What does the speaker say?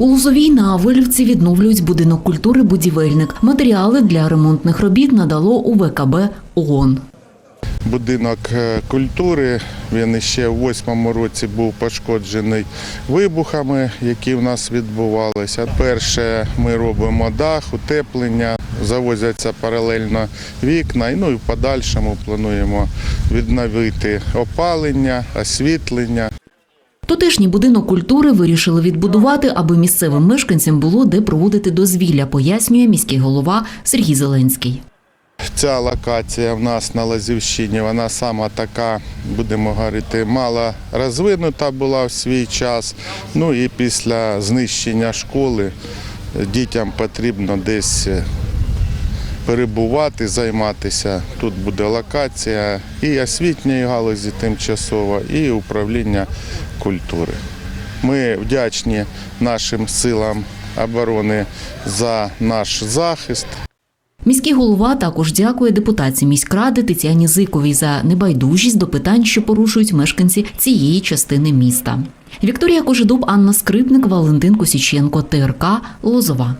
У Лозовій на Авилівці відновлюють будинок культури будівельник. Матеріали для ремонтних робіт надало у ВКБ ООН. Будинок е, культури, він ще в восьмому році був пошкоджений вибухами, які в нас відбувалися. Перше ми робимо дах, утеплення, завозяться паралельно вікна. Ну і в подальшому плануємо відновити опалення, освітлення. Тутешній будинок культури вирішили відбудувати, аби місцевим мешканцям було де проводити дозвілля, пояснює міський голова Сергій Зеленський. Ця локація в нас на Лазівщині, вона сама така, будемо говорити, мало розвинута була в свій час. Ну і після знищення школи дітям потрібно десь перебувати, займатися. Тут буде локація і освітньої галузі тимчасово, і управління культури. Ми вдячні нашим силам оборони за наш захист. Міський голова також дякує депутатці міськради Тетяні Зиковій за небайдужість до питань, що порушують мешканці цієї частини міста. Вікторія Кожедуб, Анна Скрипник, Валентин Косіченко, ТРК Лозова.